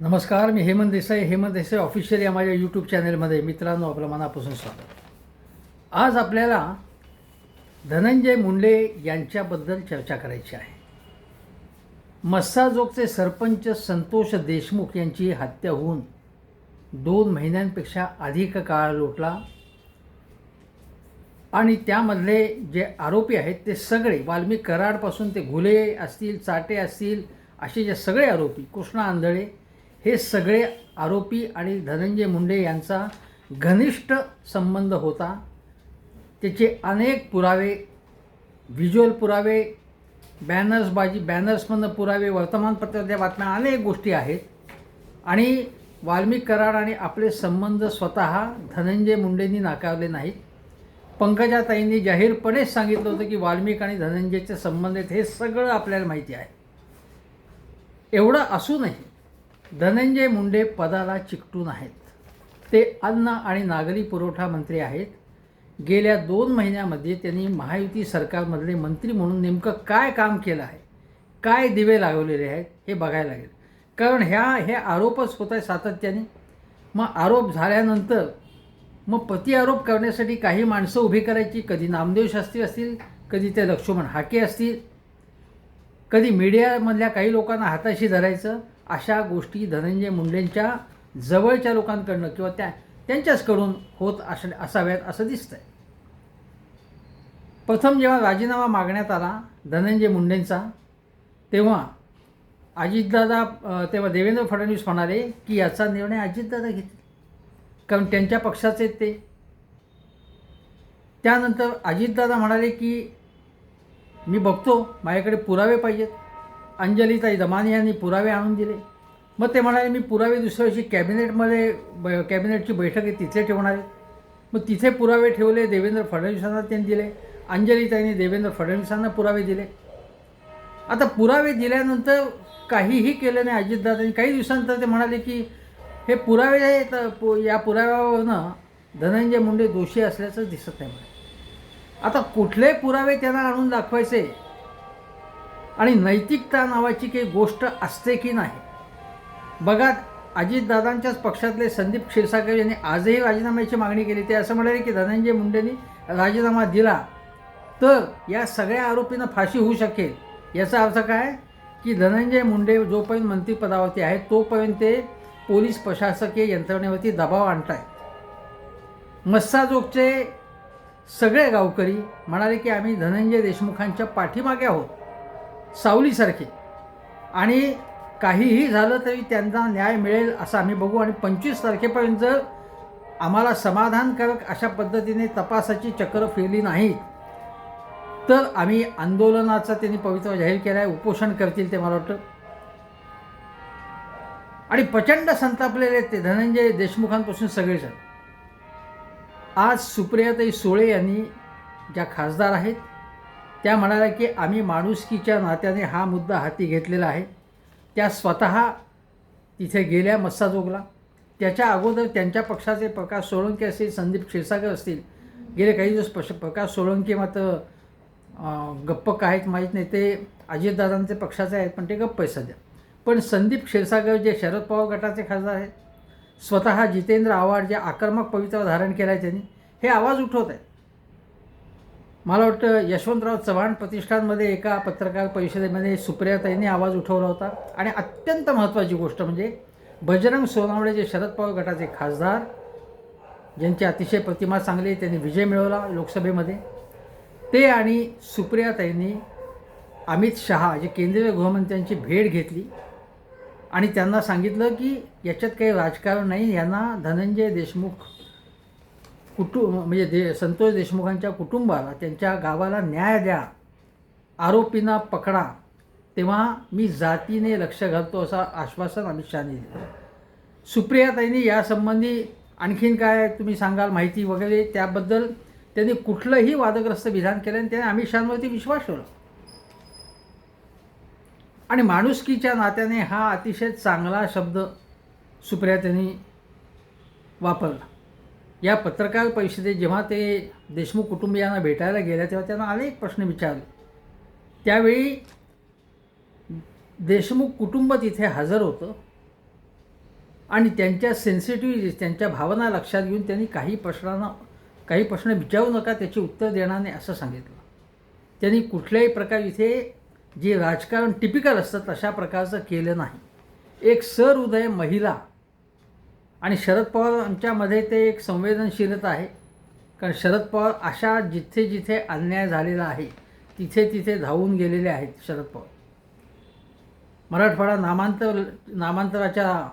नमस्कार मी हेमंत देसाई. हेमंत देसाई ऑफिशियल या माझ्या यूट्यूब चॅनलमध्ये मित्रांनो आपलं मनापासून स्वागत. आज आपल्याला धनंजय मुंडे यांच्याबद्दल चर्चा करायची आहे. मस्साजोगचे सरपंच संतोष देशमुख यांची हत्या होऊन दोन महिन्यांपेक्षा अधिक काळ लोटला. आणि त्यामधले जे आरोपी आहेत ते सगळे वाल्मिक कराडपासून ते घुले असतील चाटे असतील असे जे सगळे आरोपी कृष्णा आंधळे हे सगळे आरोपी आणि धनंजय मुंडे यांचा घनिष्ठ संबंध होता. त्याचे अनेक पुरावे व्हिज्युअल पुरावे बॅनर्सबाजी बॅनर्समधनं पुरावे वर्तमानपत्रातल्या बातम्या अनेक गोष्टी आहेत. आणि वाल्मिक कराड आणि आपले संबंध स्वतः धनंजय मुंडेंनी नाकारले नाहीत. पंकजाताईंनी जाहीरपणेच सांगितलं होतं की वाल्मिक आणि धनंजयचे संबंध आहेत हे सगळं आपल्याला माहिती आहे. एवढं असूनही धनंजय मुंडे पदाला चिकटून आहेत. ते अन्न आणि नागरी पुरवठा मंत्री आहेत. गेल्या दोन महिन्यामध्ये त्यांनी महायुती सरकारमधले मंत्री म्हणून नेमकं काय काम केलं आहे? काय दिवे लागवलेले आहेत? हे बघायला लागेल. कारण ह्या हे आरोपच होत आहे सातत्याने. मग आरोप झाल्यानंतर मग प्रतिआरोप करण्यासाठी काही माणसं उभी करायची? कधी नामदेव शास्त्री असतील कधी ते लक्ष्मण हाके असतील कधी मीडियामधल्या काही लोकांना हाताशी धरायचं अशा गोष्टी धनंजय मुंडेंच्या जवळच्या लोकांकडनं किंवा त्या त्यांच्याचकडून होत अस असाव्यात असं दिसतंय. प्रथम जेव्हा राजीनामा मागण्यात आला धनंजय मुंडेंचा तेव्हा अजितदादा तेव्हा देवेंद्र फडणवीस म्हणाले की याचा निर्णय अजितदादा घेतील. कारण त्यांच्या पक्षाचे ते. त्यानंतर अजितदादा म्हणाले की मी बघतो माझ्याकडे पुरावे पाहिजेत. अंजलीताई दमानी यांनी पुरावे आणून दिले. मग ते म्हणाले मी पुरावे दुसऱ्या दिवशी कॅबिनेटमध्ये ब कॅबिनेटची बैठक आहे तिथे ठेवणार आहे. मग तिथे पुरावे ठेवले देवेंद्र फडणवीसांना त्यांनी दिले. अंजलीताईंनी देवेंद्र फडणवीसांना पुरावे दिले. आता पुरावे दिल्यानंतर काहीही केलं नाही अजितदादांनी. काही दिवसानंतर ते म्हणाले की हे पुरावे आहेत पु- या पुराव्यावरनं धनंजय मुंडे दोषी असल्याचं दिसत नाही म्हणे. आता कुठले पुरावे त्यांना आणून दाखवायचे आणि नैतिकता नावाची काही गोष्ट असते की नाही? बघा अजितदादांच्याच पक्षातले संदीप क्षीरसागर यांनी आजही राजीनाम्याची मागणी केली. ते असं म्हणाले की धनंजय मुंडेंनी राजीनामा दिला तर या सगळ्या आरोपींना फाशी होऊ शकेल. याचा अर्थ काय? की धनंजय मुंडे जोपर्यंत मंत्रिपदावरती आहेत तोपर्यंत ते पोलीस प्रशासकीय यंत्रणेवरती दबाव आणतायत. मस्साजोगचे सगळे गावकरी म्हणाले की आम्ही धनंजय देशमुखांच्या पाठीमागे आहोत. सावलीसारखे. आणि काहीही झालं तरी त्यांना न्याय मिळेल असं आम्ही बघू. आणि पंचवीस तारखेपर्यंत आम्हाला समाधानकारक अशा पद्धतीने तपासाची चक्र फिरली नाही. तर आम्ही आंदोलनाचा त्यांनी पवित्र जाहीर केला आहे उपोषण करतील ते मला वाटतं. आणि प्रचंड संतापलेले ते धनंजय देशमुखांपासून सगळेजण. आज सुप्रियाताई सुळे यांनी ज्या खासदार आहेत त्या म्हणाल्या की आम्ही माणुसकीच्या नात्याने हा मुद्दा हाती घेतलेला आहे. त्या स्वतः तिथे गेल्या मस्साजोगला. त्याच्या अगोदर त्यांच्या पक्षाचे प्रकाश सोळंकी असतील संदीप क्षीरसागर असतील. गेले काही दिवस पश प्रकाश सोळंकी मात्र गप्प का आहेत माहीत नाही. ते अजितदादांचे पक्षाचे आहेत पण ते गप्प आहे सध्या. पण संदीप क्षीरसागर जे शरद पवार गटाचे खासदार आहेत स्वतः जितेंद्र आव्हाड जे आक्रमक पवित्र धारण केलं आहे त्यांनी हे आवाज उठवत आहेत. मला वाटतं यशवंतराव चव्हाण प्रतिष्ठानमध्ये एका पत्रकार परिषदेमध्ये सुप्रियाताईंनी आवाज उठवला होता. आणि अत्यंत महत्त्वाची गोष्ट म्हणजे बजरंग सोनावळे जे शरद पवार गटाचे खासदार ज्यांची अतिशय प्रतिमा चांगली त्यांनी विजय मिळवला लोकसभेमध्ये. ते आणि सुप्रियाताईंनी अमित शहा जे केंद्रीय गृहमंत्र्यांची भेट घेतली आणि त्यांना सांगितलं की याच्यात काही राजकारण नाही यांना धनंजय देशमुख कुटुंब म्हणजे दे संतोष देशमुखांच्या कुटुंबाला त्यांच्या गावाला न्याय द्या आरोपींना पकडा तेव्हा मी जातीने लक्ष घालतो असं आश्वासन अमित शहानी दिलं. सुप्रियाताईंनी यासंबंधी आणखीन काय तुम्ही सांगाल माहिती वगैरे त्याबद्दल त्यांनी कुठलंही वादग्रस्त विधान केलं आणि त्याने अमित शहांवरती विश्वास ठेवला. आणि माणुसकीच्या नात्याने हा अतिशय चांगला शब्द सुप्रियाताईंनी वापरला. या पत्रकार परिषदेत जेव्हा ते देशमुख कुटुंबियांना भेटायला गेल्या तेव्हा त्यांना अनेक प्रश्न विचारले. त्यावेळी देशमुख कुटुंब तिथे हजर होतं आणि त्यांच्या सेन्सिटिव्हिटीज त्यांच्या भावना लक्षात घेऊन त्यांनी काही प्रश्नांना काही प्रश्न विचारू नका त्याची उत्तर देणार नाही असं सांगितलं. त्यांनी कुठल्याही प्रकार इथे जे राजकारण टिपिकल असतं तशा प्रकारचं केलं नाही. एक सहृदय महिला आणि शरद पवारांच्यामध्ये ते एक संवेदनशीलता आहे. कारण शरद पवार अशा जिथे जिथे अन्याय झालेला आहे तिथे तिथे धावून गेलेले आहेत शरद पवार. मराठवाडा नामांतर नामांतराच्या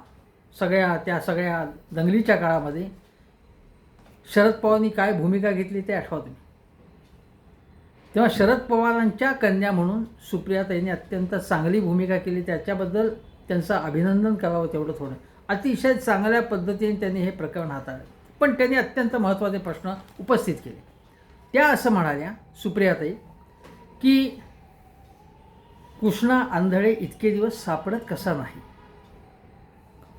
सगळ्या त्या सगळ्या दंगलीच्या काळामध्ये शरद पवारांनी काय भूमिका घेतली ते आठवा तुम्ही. तेव्हा शरद पवारांच्या कन्या म्हणून सुप्रियाताईंनी अत्यंत चांगली भूमिका केली. त्याच्याबद्दल त्यांचं अभिनंदन करावं तेवढं थोडं. अतिशय चांगल्या पद्धतीने त्यांनी हे प्रकरण हाताळलं. पण त्यांनी अत्यंत महत्त्वाचे प्रश्न उपस्थित केले. त्या असं म्हणाल्या सुप्रियाताई की कृष्णा आंधळे इतके दिवस सापडत कसा नाही?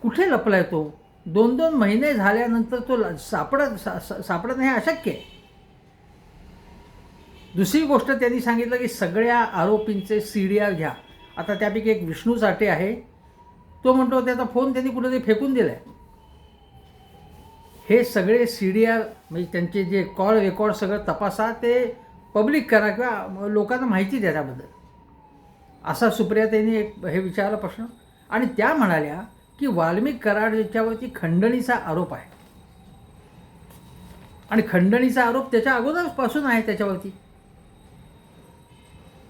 कुठे लपलाय तो दोन दोन महिने झाल्यानंतर तो ल- सापडत सा- सा- सापडत नाही हे अशक्य आहे. दुसरी गोष्ट त्यांनी सांगितलं की सगळ्या आरोपींचे सी डी आर घ्या. आता त्यापैकी एक विष्णू साठे आहे तो म्हणतो त्याचा फोन त्यांनी कुठेतरी फेकून दिला आहे हे सगळे सी डी आर म्हणजे त्यांचे जे कॉल रेकॉर्ड सगळं तपासा ते पब्लिक करा किंवा लोकांना माहिती द्या त्याबद्दल. असा सुप्रिया त्यांनी एक हे विचारला प्रश्न. आणि त्या म्हणाल्या की वाल्मिक कराड याच्यावरती खंडणीचा आरोप आहे. आणि खंडणीचा आरोप त्याच्या अगोदरपासून आहे त्याच्यावरती.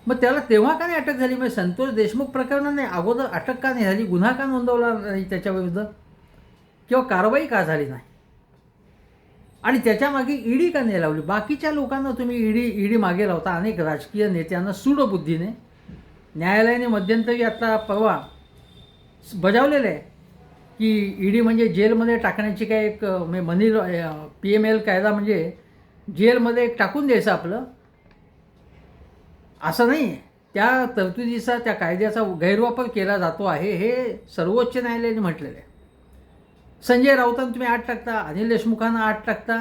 मग त्याला तेव्हा का नाही अटक झाली? म्हणजे संतोष देशमुख प्रकरणाने अगोदर अटक का नाही झाली? गुन्हा का नोंदवला नाही त्याच्याविरुद्ध? किंवा कारवाई का झाली नाही? आणि त्याच्यामागे ईडी का नाही लावली? बाकीच्या लोकांना तुम्ही ईडी ईडी मागे लावता. अनेक राजकीय नेत्यांना सूडबुद्धीने. न्यायालयाने मध्यंतरी आता परवा बजावलेलं आहे की ईडी म्हणजे जेलमध्ये टाकण्याची काय एक म्हणजे मनी पी एम एल कायदा म्हणजे जेलमध्ये एक टाकून द्यायचं आपलं. असं नाही. त्या तरतुदीचा त्या कायद्याचा गैरवापर केला जातो आहे हे सर्वोच्च न्यायालयाने म्हटलेलं आहे. संजय राऊतांना तुम्ही आठ टाकता अनिल देशमुखांना आठ टाकता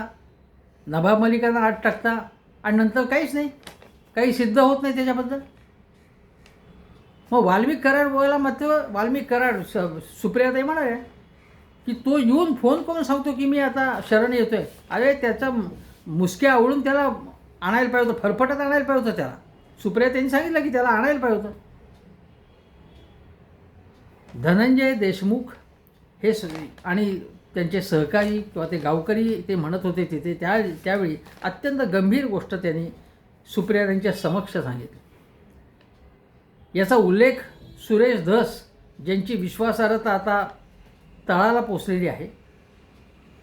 नवाब मलिकांना आठ टाकता आणि नंतर काहीच नाही. काही सिद्ध होत नाही त्याच्याबद्दल. मग वाल्मिक कराड बोलायला मात्र वाल्मिक कराड स सुप्रियाताई म्हणाले की तो येऊन फोन करून सांगतो की मी आता शरण येतो आहे अरे त्याचा मुसक्या आवळून त्याला आणायला पाहिजे होतं फरफटत आणायला पाहिजे होतं त्याला. सुप्रिया त्यांनी सांगितलं की त्याला आणायला पाहिजे होतं. धनंजय देशमुख हे स आणि त्यांचे सहकारी किंवा ते गावकरी ते म्हणत होते तिथे. त्या त्यावेळी अत्यंत गंभीर गोष्ट त्यांनी सुप्रिया यांच्या समक्ष सांगितली. याचा उल्लेख सुरेश धस ज्यांची विश्वासार्हता आता तळाला पोचलेली आहे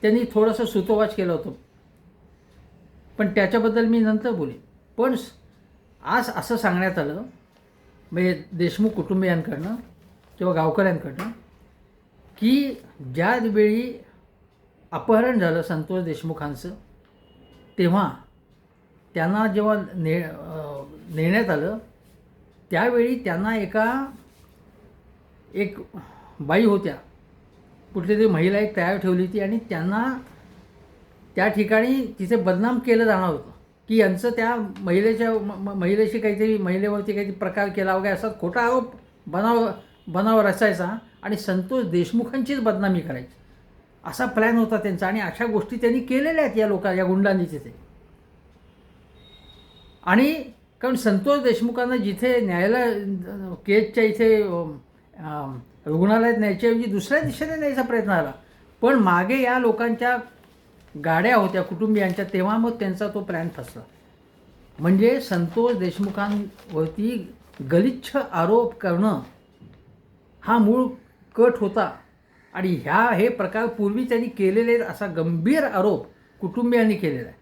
त्यांनी थोडंसं सुतोवाच केलं होतं. पण त्याच्याबद्दल मी नंतर बोलेन. पण आज असं सांगण्यात आलं म्हणजे देशमुख कुटुंबियांकडनं किंवा गावकऱ्यांकडनं की ज्यावेळी अपहरण झालं संतोष देशमुखांचं तेव्हा त्यांना जेव्हा ने नेण्यात आलं त्यावेळी त्यांना एका एक बाई होत्या. कुठली तरी महिला एक तयार ठेवली होती आणि त्यांना त्या ठिकाणी तिथे बदनाम केलं जाणार होतं. की यांचं त्या महिलेच्या म- महिलेशी काहीतरी महिलेवरती काहीतरी प्रकार केला वगैरे असा खोटा आरोप बनाव बनाव रचायचा आणि संतोष देशमुखांचीच बदनामी करायची. असा प्लॅन होता त्यांचा आणि अशा गोष्टी त्यांनी केलेल्या आहेत या लोका या गुंडांनी तिथे आणि कारण संतोष देशमुखांना जिथे न्यायालय केजच्या इथे रुग्णालयात न्यायच्याऐवजी दुसऱ्या दिशेने न्यायचा प्रयत्न आला. पण मागे या लोकांच्या गाड्या होत्या कुटुंबियांच्या तेव्हा मग त्यांचा तो प्लॅन फसला. म्हणजे संतोष देशमुखांवरती गलिच्छ आरोप करणं हा मूळ कट होता. आणि ह्या हे प्रकार पूर्वी त्यांनी केलेले असा गंभीर आरोप कुटुंबियांनी केलेला आहे.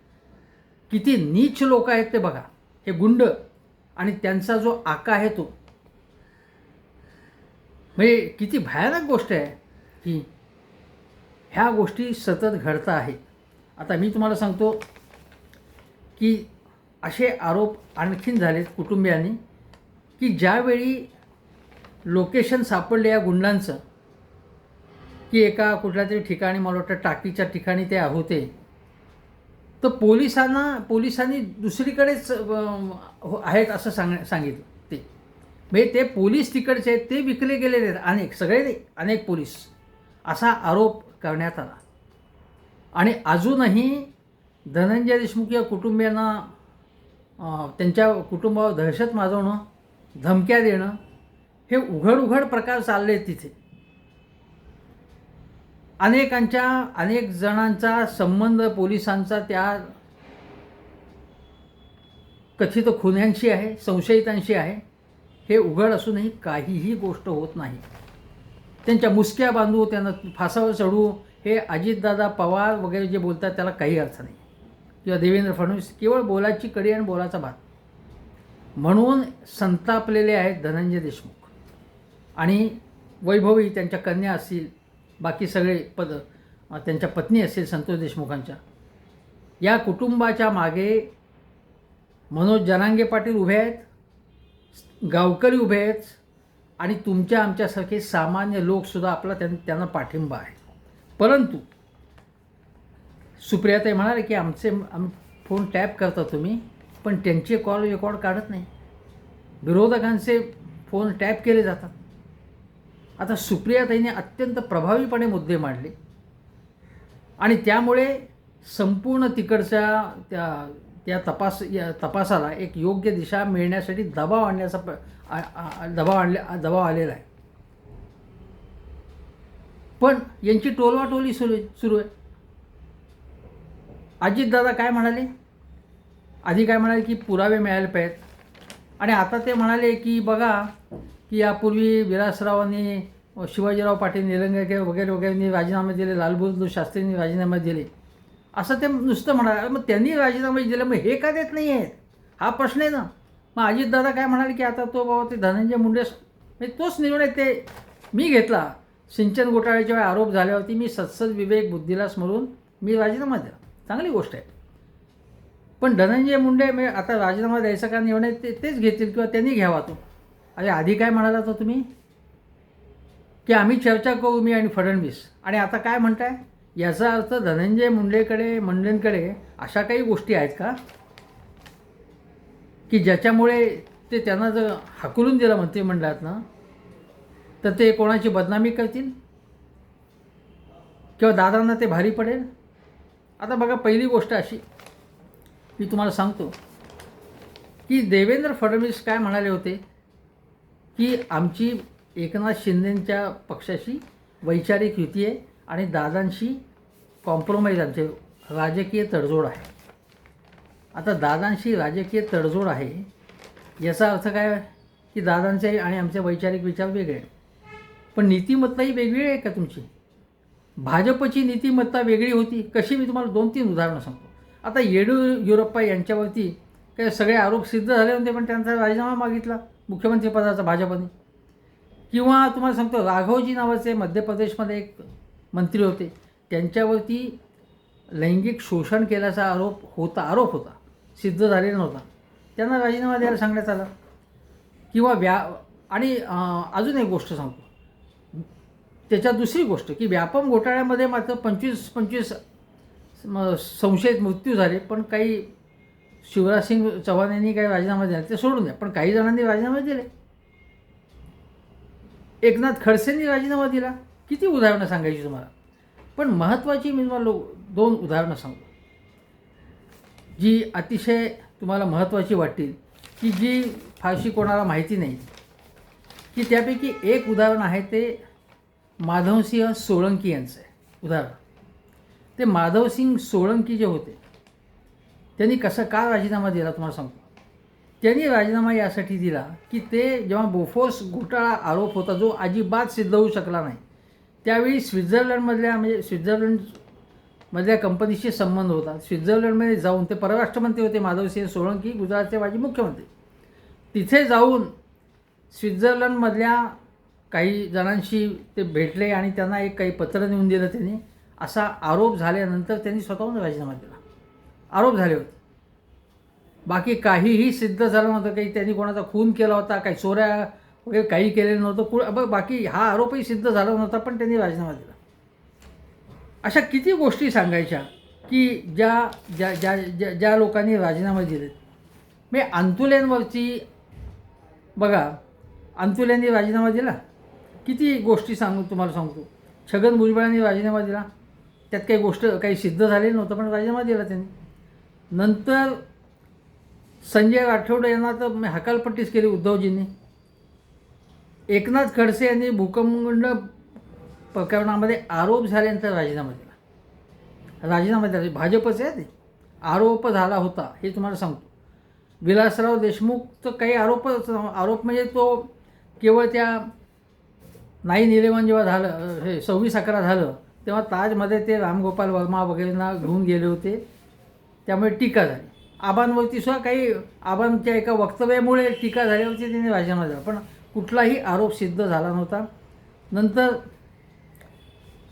किती नीच लोक आहेत ते बघा. हे गुंड आणि त्यांचा जो आका आहे तो. म्हणजे किती भयानक गोष्ट आहे की ह्या गोष्टी सतत घडता आहेत. आता मी तुम्हाला सांगतो की असे आरोप आणखीन झालेत कुटुंबियांनी की ज्यावेळी लोकेशन सापडले या गुंडांचं की एका कुठल्या तरी ठिकाणी मला वाटतं टाकीच्या ठिकाणी ते होते तर पोलिसांना पोलिसांनी दुसरीकडेच हो- आहेत असं सांग सांगितलं. ते म्हणजे ते पोलीस तिकडचे आहेत ते विकले गेलेले आहेत अनेक सगळे अनेक पोलीस असा आरोप करण्यात आला. आणि अजूनही धनंजय देशमुख या कुटुंबियांना त्यांच्या कुटुंबावर दहशत माजवणं धमक्या देणं हे उघड उघड प्रकार चालले आहेत तिथे. अनेकांच्या अनेक जणांचा संबंध पोलिसांचा त्या कथित खुन्यांशी आहे संशयितांशी आहे. हे उघड असूनही काहीही गोष्ट होत नाही. त्यांच्या मुसक्या बांधू त्यांना फासावर चढू हे अजितदादा पवार वगैरे जे बोलतात त्याला काही अर्थ नाही. किंवा देवेंद्र फडणवीस केवळ बोलाची कडी आणि बोलाचा भात. म्हणून संतापलेले आहेत धनंजय देशमुख. आणि वैभवी त्यांच्या कन्या असतील बाकी सगळे पद त्यांच्या पत्नी असेल संतोष देशमुखांच्या. या कुटुंबाच्या मागे मनोज जनांगे पाटील उभे आहेत गावकरी उभे आहेत आणि तुमच्या आमच्यासारखे सामान्य लोकसुद्धा आपला त्यां त्यांना पाठिंबा आहे. परंतु सुप्रियाताई म्हणाले की आमचे आम फोन टॅप करता तुम्ही पण त्यांचे कॉल रेकॉर्ड काढत नाही. विरोधकांचे फोन टॅप केले जातात. आता सुप्रियाताईने अत्यंत प्रभावीपणे मुद्दे मांडले. आणि त्यामुळे संपूर्ण तिकडच्या त्या त्या तपास या तपासाला एक योग्य दिशा मिळण्यासाठी दबाव आणण्याचा प दबाव आणले दबाव आलेला आहे. पण यांची टोलवाटोली सुरू सुरू आहे. अजितदादा काय म्हणाले? आधी काय म्हणाले की पुरावे मिळाले पाहिजेत. आणि आता ते म्हणाले की बघा की यापूर्वी विलासरावांनी शिवाजीराव पाटील निलंगेकर वगैरे वगैरेनी राजीनामे दिले लालबहादूर शास्त्रींनी राजीनामे दिले. असं ते नुसतं म्हणाले मग त्यांनी राजीनामे दिले मग हे का देत नाही आहेत हा प्रश्न आहे ना. मग अजितदादा काय म्हणाले की आता तो बाबा ते धनंजय मुंडे म्हणजे तोच निर्णय ते मी घेतला. सिंचन घोटाळ्याच्या वेळी आरोप झाल्यावरती मी सत्सद विवेक बुद्धीला स्मरून मी राजीनामा दिला. चांगली गोष्ट आहे. पण धनंजय मुंडे म्हणजे आता राजीनामा द्यायचा का निर्णय ते तेच घेतील किंवा त्यांनी घ्यावा तो. अरे आधी काय म्हणाला तो तुम्ही? की आम्ही चर्चा करू मी आणि फडणवीस. आणि आता काय म्हणताय? याचा अर्थ धनंजय मुंडेकडे मुंडेंकडे अशा काही गोष्टी आहेत का? की ज्याच्यामुळे ते त्यांना जर हाकलून दिलं मंत्रिमंडळात ना तर ते कोणाची बदनामी करतील? किंवा दादांना ते भारी पडेल? आता बघा पहिली गोष्ट अशी मी तुम्हाला सांगतो की देवेंद्र फडणवीस काय म्हणाले होते? की आमची एकनाथ शिंदेंच्या पक्षाशी वैचारिक युती आहे आणि दादांशी कॉम्प्रोमाइज आमचे राजकीय तडजोड आहे. आता दादांशी राजकीय तडजोड आहे याचा अर्थ काय? की दादांचे आणि आमचे वैचारिक विचार वेगळे आहेत. पण नीतिमत्ता ही वेगळी आहे का तुमची? भाजपची नीतिमत्ता वेगळी होती. कशी? मी तुम्हाला दोन तीन उदाहरणं सांगतो. आता येडियुरप्पा यांच्यावरती काही सगळे आरोप सिद्ध झाले होते पण त्यांचा राजीनामा मागितला मुख्यमंत्रीपदाचा भाजपने. किंवा तुम्हाला सांगतो राघवजी नावाचे मध्य प्रदेशमध्ये एक मंत्री होते. त्यांच्यावरती लैंगिक शोषण केल्याचा आरोप होता आरोप होता. सिद्ध झालेला नव्हता. त्यांना राजीनामा द्यायला सांगण्यात आला. किंवा व्या आणि अजून एक गोष्ट सांगतो. त्याच्यात दुसरी गोष्ट की व्यापम घोटाळ्यामध्ये मात्र पंचवीस पंचवीस संशयित मृत्यू झाले पण काही शिवराजसिंग चव्हाण यांनी काही राजीनामा दिला ते सोडून द्या. पण काही जणांनी राजीनामे दिले. एकनाथ खडसेंनी राजीनामा दिला. किती उदाहरणं सांगायची तुम्हाला? पण महत्त्वाची मी तुम्हाला लो- दोन उदाहरणं सांगतो. जी अतिशय तुम्हाला महत्त्वाची वाटतील की जी फारशी कोणाला माहिती नाही की त्यापैकी एक उदाहरण आहे ते माधवसिंह सोळंकी यांचं. आहे उदाहरण. ते माधवसिंग सोळंकी जे होते त्यांनी कसं का राजीनामा दिला तुम्हाला सांगतो. त्यांनी राजीनामा यासाठी दिला की ते जेव्हा बोफोर्स घोटाळा आरोप होता जो अजिबात सिद्ध होऊ शकला नाही त्यावेळी स्वित्झर्लंडमधल्या म्हणजे स्वित्झर्लंडमधल्या कंपनीशी संबंध होता. स्वित्झर्लंडमध्ये जाऊन ते परराष्ट्रमंत्री होते माधवसिंह सोळंकी गुजरातचे माजी मुख्यमंत्री. तिथे जाऊन स्वित्झर्लंडमधल्या काही जणांशी ते भेटले आणि त्यांना एक काही पत्र नेऊन दिलं त्यांनी असा आरोप झाल्यानंतर त्यांनी स्वतःहून राजीनामा दिला. आरोप झाले होते. बाकी काहीही सिद्ध झालं नव्हतं काही त्यांनी कोणाचा खून केला होता काही चोऱ्या वगैरे काही केलेलं नव्हतं कु बाकी हा आरोपही सिद्ध झाला नव्हता पण त्यांनी राजीनामा दिला. अशा किती गोष्टी सांगायच्या की ज्या ज्या ज्या ज्या ज्या लोकांनी राजीनामे दिलेत. मी अंतुल्यांवरची बघा अंतुल्यांनी राजीनामा दिला. किती गोष्टी सांगू तुम्हाला सांगतो. छगन भुजबळांनी राजीनामा दिला. त्यात काही गोष्ट काही सिद्ध झालेली नव्हतं पण राजीनामा दिला त्यांनी. नंतर संजय राठोड यांना तर मी हकालपट्टीच केली उद्धवजींनी. एकनाथ खडसे यांनी भूकंपगुंड प्रकरणामध्ये आरोप झाल्यानंतर राजीनामा दिला. राजीनामा दिला. भाजपचे आहे ते. आरोप झाला होता हे तुम्हाला सांगतो. विलासराव देशमुखचं काही आरोपच आरोप म्हणजे तो केवळ त्या नाईन इलेवन जेव्हा झालं हे सव्वीस अकरा झालं तेव्हा ताजमध्ये ते रामगोपाल वर्मा वगैरेंना घेऊन गेले होते. त्यामुळे टीका झाली. आबांवरती सुद्धा काही आबांच्या एका वक्तव्यामुळे टीका झाल्यावरती त्यांनी राजीनामा दिला. पण कुठलाही आरोप सिद्ध झाला नव्हता. नंतर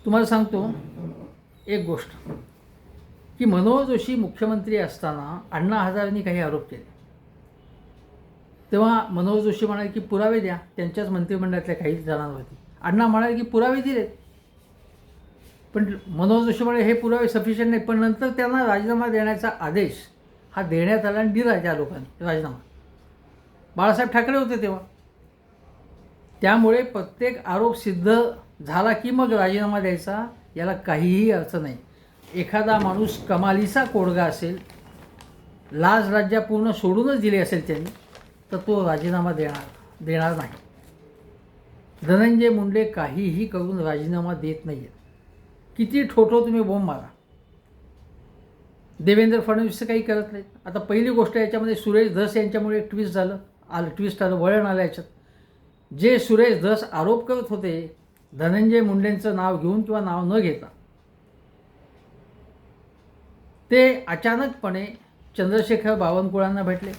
तुम्हाला सांगतो एक गोष्ट की मनोहर जोशी मुख्यमंत्री असताना अण्णा हजारेंनी काही आरोप केले. तेव्हा मनोहर जोशी म्हणाले की पुरावे द्या. त्यांच्याच मंत्रिमंडळातल्या काही जणांवरती अण्णा म्हणाले की पुरावे दिलेत. पण मनोहर जोशी म्हणाले हे पुरावे सफिशियंट नाही पण नंतर त्यांना राजीनामा देण्याचा आदेश हा देण्यात आला आणि दिला त्या लोकांनी राजीनामा. बाळासाहेब ठाकरे होते तेव्हा. त्यामुळे प्रत्येक आरोप सिद्ध झाला की मग राजीनामा द्यायचा याला काहीही अर्थ नाही. एखादा माणूस कमालीचा कोडगा असेल लाज राज्या पूर्ण सोडूनच दिली असेल त्यांनी तर तो राजीनामा देणार देणार नाही. धनंजय मुंडे काहीही करून राजीनामा देत नाही आहेत किती ठोठो तुम्ही बोंब मारा. देवेंद्र फडणवीस काही करत नाहीत. आता पहिली गोष्ट याच्यामध्ये सुरेश धस यांच्यामुळे ट्विस्ट झालं आलं ट्विस्ट आलं वळण आलं याच्यात. जे सुरेश धस आरोप करत होते धनंजय मुंडेंचं नाव घेऊन किंवा नाव न घेता ते अचानकपणे चंद्रशेखर बावनकुळांना भेटले.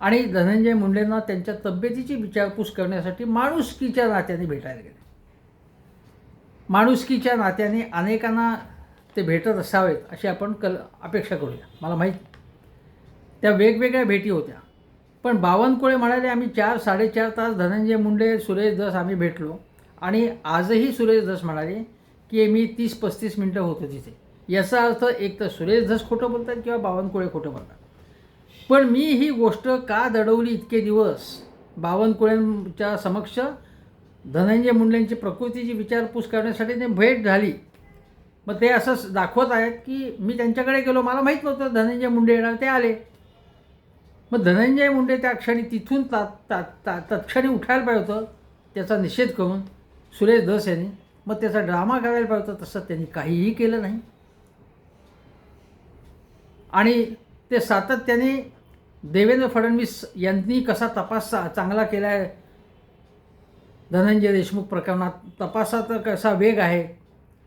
आणि धनंजय मुंडेंना त्यांच्या तब्येतीची विचारपूस करण्यासाठी माणुसकीच्या नात्याने भेटायला गेले. माणुसकीच्या नात्याने अनेकांना ते भेटत असावेत अशी आपण कल अपेक्षा करूया. मला माहीत त्या वेगवेगळ्या भेटी होत्या. पण बावनकुळे म्हणाले आम्ही चार साडेचार तास धनंजय मुंडे सुरेश दस आम्ही भेटलो. आणि आजही सुरेश दस म्हणाले की मी तीस पस्तीस मिनटं होतो तिथे. याचा अर्थ एक तर सुरेश धस खोटं बोलतात किंवा बावनकुळे खोटं बोलतात. पण मी ही गोष्ट का दडवली इतके दिवस? बावनकुळ्यांच्या समक्ष धनंजय मुंडेंची प्रकृतीची विचारपूस करण्यासाठी ते भेट झाली. मग ते असं दाखवत आहेत की मी त्यांच्याकडे गेलो मला माहीत नव्हतं धनंजय मुंडे येणार ते आले. मग धनंजय मुंडे त्या क्षणी तिथून ता ता ता तत्क्षणी उठायला पाहिजे होतं त्याचा निषेध करून सुरेश धस यांनी मग त्याचा ड्रामा करायला पाहिजे होता तसं त्यांनी काहीही केलं नाही. आणि ते सातत्याने देवेंद्र फडणवीस यांनी कसा तपास चांगला केला आहे? धनंजय देशमुख प्रकरणात तपासाचा कसा वेग आहे?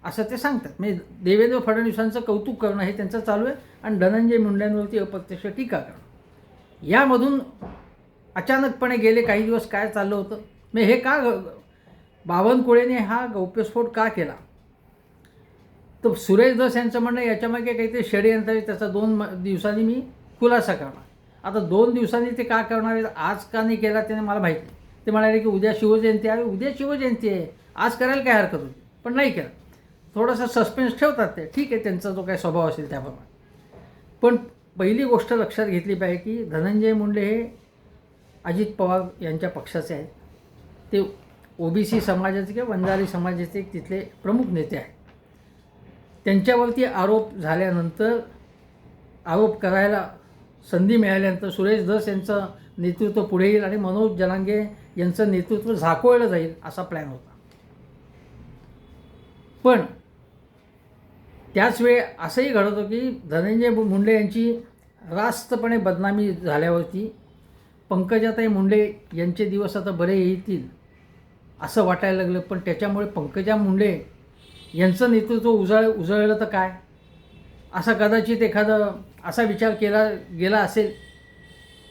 असं ते सांगतात. म्हणजे देवेंद्र फडणवीसांचं कौतुक करणं हे त्यांचं चालू आहे आणि धनंजय मुंड्यांवरती अप्रत्यक्ष टीका करणं. यामधून अचानकपणे गेले काही दिवस काय चाललं होतं? मी हे का बावनकुळेने हा गौप्यस्फोट का केला? तर सुरेश दस यांचं म्हणणं याच्यामागे काहीतरी षडयंत्र आहे त्याचा दोन म- दिवसांनी मी खुलासा करणार. आता दोन दिवसांनी ते का करणार आहेत आज का नाही केला त्याने मला माहिती नाही. ते म्हणाले की उद्या शिवजयंती आहे. उद्या शिवजयंती आहे. आज करायला काय हरकत होती? पण नाही केलं. थोडासा सस्पेन्स ठेवतात ते. ठीक आहे त्यांचा जो काही स्वभाव असेल त्याप्रमाणे. पण पहिली गोष्ट लक्षात घेतली पाहिजे की धनंजय मुंडे हे अजित पवार यांच्या पक्षाचे आहेत. ते ओबीसी समाजाचे किंवा वंजारी समाजाचे तिथले प्रमुख नेते आहेत. त्यांच्यावरती आरोप झाल्यानंतर आरोप करायला संधी मिळाल्यानंतर सुरेश धस यांचं नेतृत्व पुढे येईल आणि मनोज जनांगे यांचं नेतृत्व झाकोळलं जाईल असा प्लॅन होता. पण त्याच वेळी असंही घडत होतं की धनंजय मुंडे यांची रास्तपणे बदनामी झाल्यावरती पंकजाताई मुंडे यांचे दिवस आता बरे येतील असं वाटायला लागलं. पण त्याच्यामुळे पंकजा मुंडे यांचं नेतृत्व उजळ उजळलं तर काय? असा कदाचित एखादा असा विचार केला गेला असेल.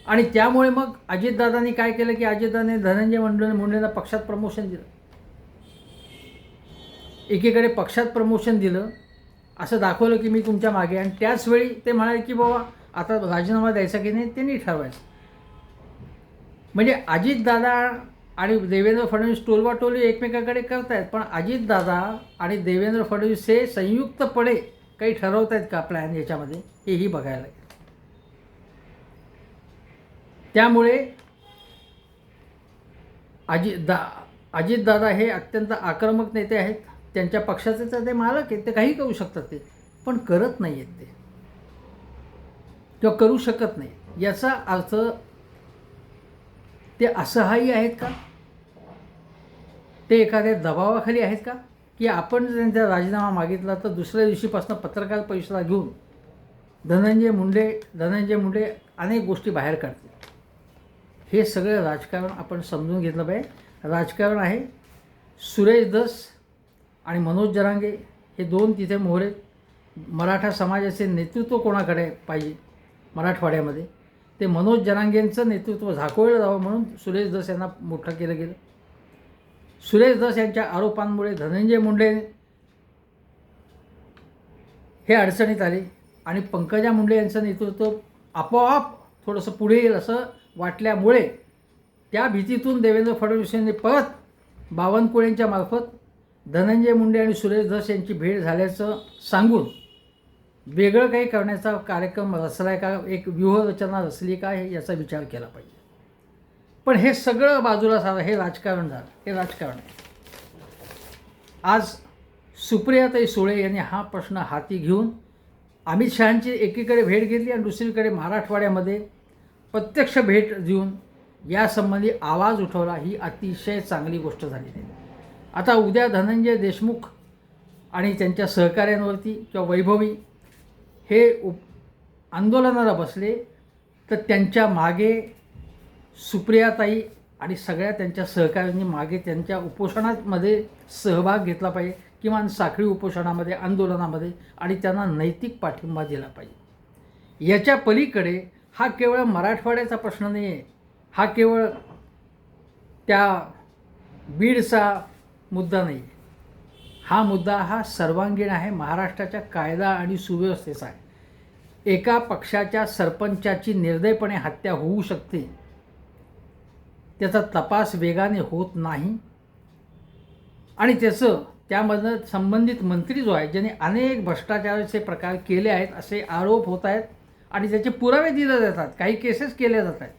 आणि त्यामुळे मग अजितदादांनी काय केलं की अजितदादांनी धनंजय मंडळ मुंडेंना पक्षात प्रमोशन दिलं. एकीकडे पक्षात प्रमोशन दिलं असं दाखवलं की मी तुमच्या मागे आणि त्याच वेळी ते म्हणाले की बाबा आता राजीनामा द्यायचा की नाही त्यांनी ठरवायचं. म्हणजे अजितदादा आणि देवेंद्र फडणवीस टोलवाटोली एकमेकाकडे करतायत पण अजितदादा आणि देवेंद्र फडणवीस हे संयुक्तपणे काही ठरवत आहेत का प्लॅन याच्यामध्ये? हेही बघायला लागेल. त्यामुळे अजित दा अजितदादा हे अत्यंत आक्रमक नेते आहेत. त्यांच्या पक्षाचे तर ते मालक आहेत ते काही करू शकतात ते पण करत नाही आहेत ते. किंवा करू शकत नाही याचा अर्थ ते असहाय्य आहेत का? ते एखाद्या दबावाखाली आहेत का? की आपण जर त्यांचा राजीनामा मागितला तर दुसऱ्या दिवशीपासून पत्रकार परिषदा घेऊन धनंजय मुंडे धनंजय मुंडे अनेक गोष्टी बाहेर काढतील. हे सगळं राजकारण आपण समजून घेतलं पाहिजे. राजकारण आहे सुरेश दस आणि मनोज जरांगे हे दोन तिथे मोहरे. मराठा समाजाचे नेतृत्व कोणाकडे पाहिजे मराठवाड्यामध्ये? ते मनोज जरांगेंचं नेतृत्व झाकोळलं जावं म्हणून सुरेश दस यांना मोठं केलं गेलं. सुरेश दास यांच्या आरोपांमुळे धनंजय मुंडे हे अडचणीत आले आणि पंकजा मुंडे यांचं नेतृत्व आपोआप थोडंसं पुढे येईल असं वाटल्यामुळे त्या भीतीतून देवेंद्र फडणवीस यांनी परत बावनकुळेंच्या मार्फत धनंजय मुंडे आणि सुरेश धस यांची भेट झाल्याचं सांगून वेगळं काही करण्याचा कार्यक्रम रचला आहे का? एक व्यूहरचना रचली का? हे याचा विचार केला पाहिजे. पण हे सगळं बाजूला सारं हे राजकारण झालं हे राजकारण. आहे आज सुप्रियाताई सुळे यांनी हा प्रश्न हाती घेऊन अमित शहांची एकीकडे भेट घेतली आणि दुसरीकडे मराठवाड्यामध्ये प्रत्यक्ष भेट देऊन यासंबंधी आवाज उठवला ही अतिशय चांगली गोष्ट झालेली आहे. आता उद्या धनंजय देशमुख आणि त्यांच्या सहकाऱ्यांवरती किंवा वैभवी हे उप आंदोलनाला बसले तर त्यांच्या मागे सुप्रियाताई आणि सगळ्या त्यांच्या सहकाऱ्यांनी मागे त्यांच्या उपोषणामध्ये सहभाग घेतला पाहिजे किमान साखळी उपोषणामध्ये आंदोलनामध्ये आणि त्यांना नैतिक पाठिंबा दिला पाहिजे. याच्या पलीकडे हा केवळ मराठवाड्याचा प्रश्न नाही आहे हा केवळ त्या बीडचा मुद्दा नाही आहे हा मुद्दा हा सर्वांगीण आहे महाराष्ट्राच्या कायदा आणि सुव्यवस्थेचा आहे. एका पक्षाच्या सरपंचाची निर्दयपणे हत्या होऊ शकते त्याचा तपास वेगाने होत नाही. आणि त्याचं त्यामधनं संबंधित मंत्री जो आहे ज्याने अनेक भ्रष्टाचाराचे प्रकार केले आहेत असे आरोप होत आहेत आणि त्याचे पुरावे दिले जातात काही केसेस केल्या जात आहेत.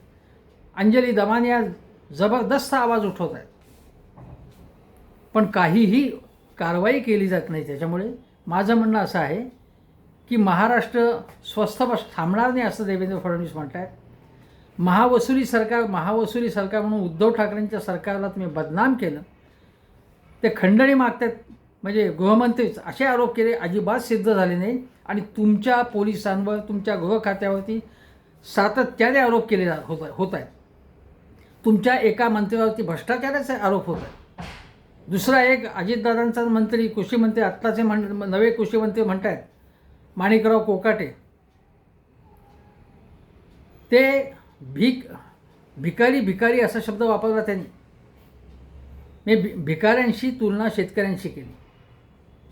अंजली दमान या जबरदस्त आवाज उठवत आहेत. पण काहीही कारवाई केली जात नाही त्याच्यामुळे माझं म्हणणं असं आहे की महाराष्ट्र स्वस्थ बस थांबणार नाही असं देवेंद्र फडणवीस म्हणत आहेत महावसुली सरकार महावसुली सरकार म्हणून उद्धव ठाकरेंच्या सरकारला तुम्ही बदनाम केलं. ते खंडणी मागतात. म्हणजे गृहमंत्रीच असे आरोप केले अजिबात सिद्ध झाले नाही. आणि तुमच्या पोलिसांवर तुमच्या गृह खात्यावरती सातत्याने आरोप केले जा होत होत आहेत. तुमच्या एका मंत्र्यावरती भ्रष्टाचाराचे आरोप होत आहेत. दुसरा एक अजितदादांचा मंत्री कृषी मंत्री आत्ताचे म्हण नवे कृषी मंत्री म्हणत आहेत माणिकराव कोकाटे. ते भीक भिकारी भिकारी असा शब्द वापरला त्यांनी. मी भि भिकाऱ्यांशी तुलना शेतकऱ्यांशी केली.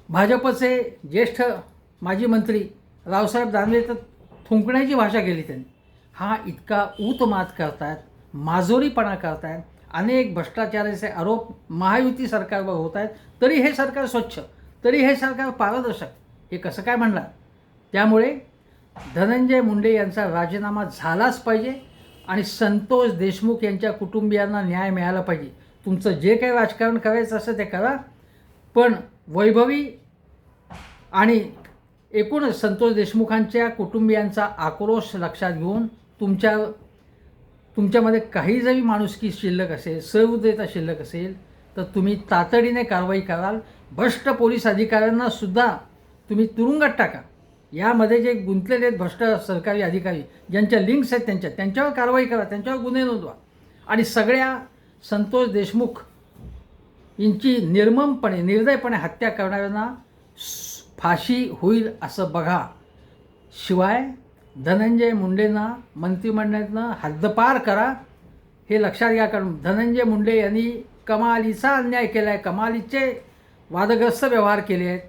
भाजपचे ज्येष्ठ माजी मंत्री रावसाहेब दानवे तर थुंकण्याची भाषा केली त्यांनी. हा इतका ऊतमात करतायत माजोरीपणा करतायत अनेक भ्रष्टाचाराचे आरोप महायुती सरकारवर होत आहेत तरी हे सरकार स्वच्छ तरी हे सरकार पारदर्शक हे कसं काय म्हणणार? त्यामुळे धनंजय मुंडे यांचा राजीनामा झालाच पाहिजे आणि संतोष देशमुख यांच्या कुटुंबियांना न्याय मिळाला पाहिजे. तुमचं जे काही राजकारण करायचं असं ते करा. पण वैभवी आणि एकूणच संतोष देशमुखांच्या कुटुंबियांचा आक्रोश लक्षात घेऊन तुमच्या तुमच्यामध्ये काही जरी माणुसकी शिल्लक असेल सहृदयता शिल्लक असेल तर तुम्ही तातडीने कारवाई कराल. भ्रष्ट पोलीस अधिकाऱ्यांनासुद्धा तुम्ही तुरुंगात टाका. यामध्ये जे गुंतलेले आहेत भ्रष्ट सरकारी अधिकारी ज्यांच्या लिंक्स आहेत त्यांच्या त्यांच्यावर कारवाई करा त्यांच्यावर गुन्हे नोंदवा. आणि सगळ्या संतोष देशमुख यांची निर्ममपणे निर्दयपणे हत्या करणाऱ्यांना फाशी होईल असं बघा. शिवाय धनंजय मुंडेंना मंत्रिमंडळातनं हद्दपार करा हे लक्षात घ्या कारण धनंजय मुंडे यांनी कमालीचा अन्याय केला आहे कमालीचे वादग्रस्त व्यवहार केले आहेत.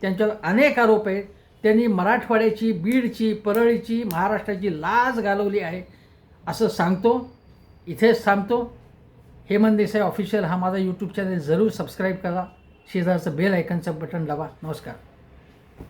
त्यांच्यावर अनेक आरोप आहेत. त्यांनी मराठवाड्याची बीडची परळीची महाराष्ट्राची लाज घालवली आहे. असं सांगतो इथेच थांबतो. हेमंत देसाई ऑफिशियल हा माझा यूट्यूब चॅनल जरूर सबस्क्राईब करा. शेजारचं बेल ऐकनचं बटन दाबा. नमस्कार.